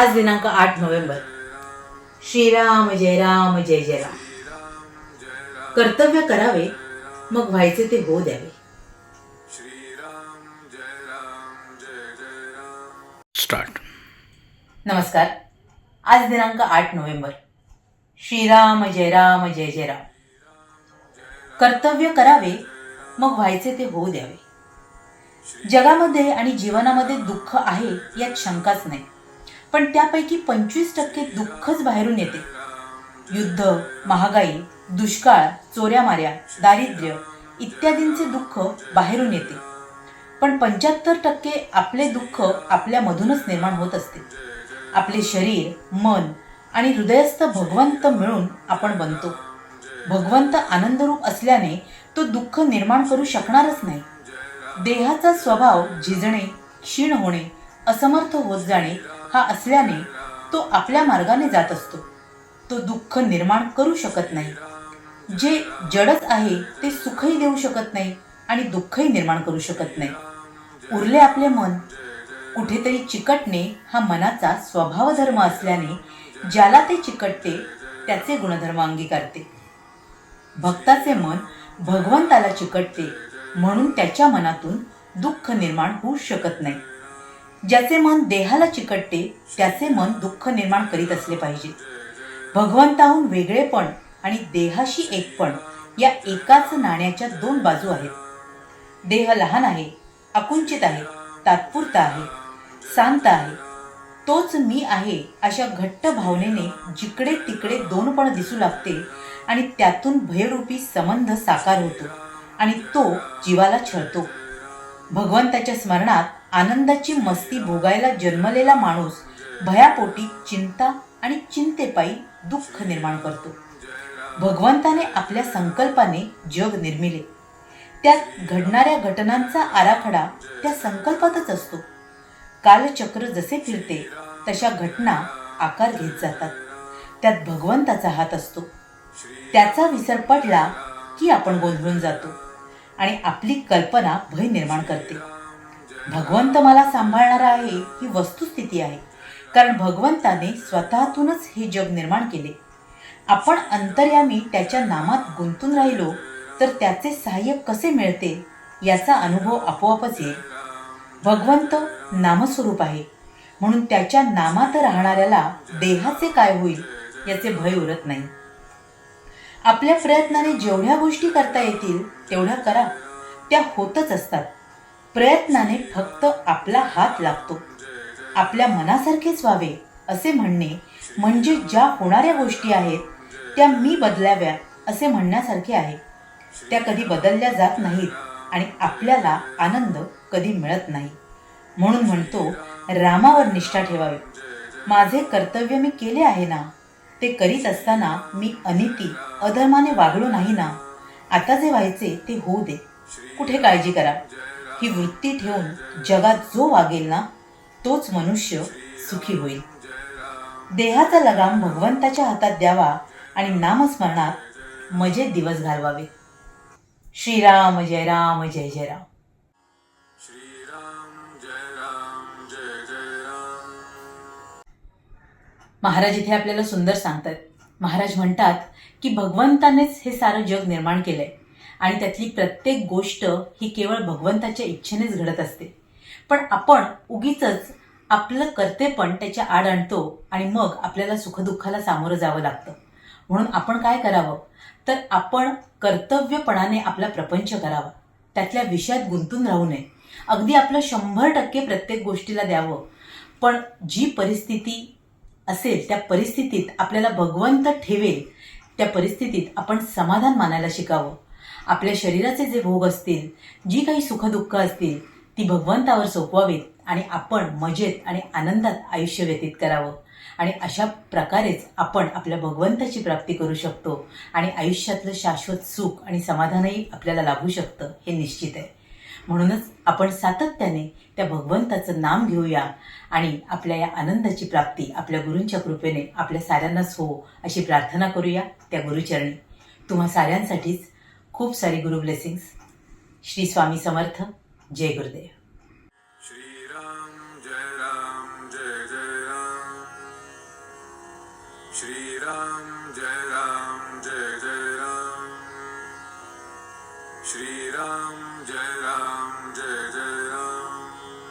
आज दिनांक आठ नोव्हेंबर. श्रीराम जय राम जय जय राम. कर्तव्य करावे मग व्हायचे ते होऊ द्यावे. स्टार्ट नमस्कार. आज दिनांक आठ नोव्हेंबर. श्रीराम जय राम जय जय राम. कर्तव्य करावे मग व्हायचे ते होऊ द्यावे. जगामध्ये आणि जीवनामध्ये दुःख आहे यात शंकाच नाही. पण त्यापैकी पंचवीस टक्के दुःखच बाहेरून येते. युद्ध महागाई दुष्काळ चोऱ्या माऱ्या दारिद्र्य इत्यादींचे दुःख बाहेरून येते. पण पंच्याहत्तर टक्के आपले दुःख आपल्यामधूनच निर्माण होत असते. आपले शरीर मन आणि हृदयस्थ भगवंत मिळून आपण बनतो. भगवंत आनंदरूप असल्याने तो दुःख निर्माण करू शकणारच नाही. देहाचा स्वभाव झिजणे क्षीण होणे असमर्थ होत जाणे हा असल्याने तो आपल्या मार्गाने जात असतो. तो दुःख निर्माण करू शकत नाही. जे जडच आहे ते सुखही देऊ शकत नाही आणि दुःखही निर्माण करू शकत नाही. उरले आपले मन. कुठेतरी चिकटणे हा मनाचा स्वभावधर्म असल्याने ज्याला ते चिकटते त्याचे गुणधर्म अंगीकारते. भक्ताचे मन भगवंताला चिकटते म्हणून त्याच्या मनातून दुःख निर्माण होऊ शकत नाही. ज्याचे मन देहाला चिकटते त्याचे मन दुःख निर्माण करीत असले पाहिजे. भगवंताहून वेगळेपण आणि देहाशी एकपण या एकाच नाण्याच्या दोन बाजू आहेत. देह लहान आहे आकुंचित आहे तात्पुरता आहे शांत आहे. तोच मी आहे अशा घट्ट भावनेने जिकडे तिकडे दोनपण दिसू लागते आणि त्यातून भयरूपी संबंध साकार होतो आणि तो जीवाला छळतो. भगवंताच्या स्मरणात आनंदाची मस्ती भोगायला जन्मलेला माणूस भयापोटी चिंता आणि चिंतेपायी दुःख निर्माण करतो. भगवंताने आपल्या संकल्पाने जग निर्मिले. त्यात घडणाऱ्या घटनांचा आराखडा त्या संकल्पातच असतो. कालचक्र जसे फिरते तशा घटना आकार घेत जातात. त्यात भगवंताचा हात असतो. त्याचा विसर पडला की आपण गोंधळून जातो आणि आपली कल्पना भय निर्माण करते. भगवंत मला सांभाळणारा आहे ही वस्तुस्थिती आहे. कारण भगवंताने स्वतःतूनच हे जग निर्माण केले. आपण अंतर्यामी त्याच्या नामात गुंतून राहिलो तर त्याचे सहाय्य कसे मिळते याचा अनुभव आपोआपच येईल. भगवंत नामस्वरूप आहे. म्हणून त्याच्या नामात राहणाऱ्याला देहाचे काय होईल याचे भय उरत नाही. आपल्या प्रयत्नाने जेवढ्या गोष्टी करता येतील तेवढ्या करा. त्या होतच असतात. प्रयत्नाने फक्त आपला हात लागतो. आपल्या मनासारखेच व्हावे असे म्हणणे म्हणजे ज्या होणाऱ्या गोष्टी आहेत त्या मी बदलाव्या असे म्हणण्यासारखे आहे. त्या कधी बदलल्या जात नाहीत आणि आपल्याला आनंद कधी मिळत नाही. म्हणून म्हणतो रामावर निष्ठा ठेवावी. माझे कर्तव्य मी केले आहे ना? ते करीत असताना मी अनिती अधर्माने वागलो नाही ना? आता जे व्हायचे ते होऊ दे. कुठे काळजी करा. ही वृत्ती ठेवून जगात जो वागेल ना तोच मनुष्य सुखी होईल. देहाचा लगाम भगवंताच्या हातात द्यावा आणि नामस्मरणात मजेत दिवस घालवावे. श्रीराम जय राम जय जय राम श्रीराम जय राम जय जय राम. महाराज इथे आपल्याला सुंदर सांगतात. महाराज म्हणतात की भगवंतानेच हे सारं जग निर्माण केलंय. आणि त्यातली प्रत्येक गोष्ट ही केवळ भगवंताच्या इच्छेनेच घडत असते. पण आपण उगीच आपलं कर्तेपण त्याच्या आड आणतो आणि मग आपल्याला सुखदुःखाला सामोरं जावं लागतं. म्हणून आपण काय करावं? तर आपण कर्तव्यपणाने आपला प्रपंच करावा. त्यातल्या विषयात गुंतून राहू नये. अगदी आपलं शंभर टक्के प्रत्येक गोष्टीला द्यावं. पण जी परिस्थिती असेल त्या परिस्थितीत आपल्याला भगवंत ठेवेल त्या परिस्थितीत आपण समाधान मानायला शिकावं. आपल्या शरीराचे जे भोग असतील जी काही सुखदुःख असतील ती भगवंतावर सोपवावीत आणि आपण मजेत आणि आनंदात आयुष्य व्यतीत करावं. आणि अशा प्रकारेच आपण आपल्या भगवंताची प्राप्ती करू शकतो आणि आयुष्यातलं शाश्वत सुख आणि समाधानही आपल्याला लाभू शकतं हे निश्चित आहे. म्हणूनच आपण सातत्याने त्या भगवंताचं नाम घेऊया आणि आपल्या या आनंदाची प्राप्ती आपल्या गुरूंच्या कृपेने आपल्या साऱ्यांनाच हो अशी प्रार्थना करूया त्या गुरुचरणी. तुम्हा साऱ्यांसाठीच खूप सारी गुरु ब्लेसिंग्स. श्री स्वामी समर्थ. जय गुरुदेव. Shri जय राम जय जय राम. जय राम जय जय राम. जय राम.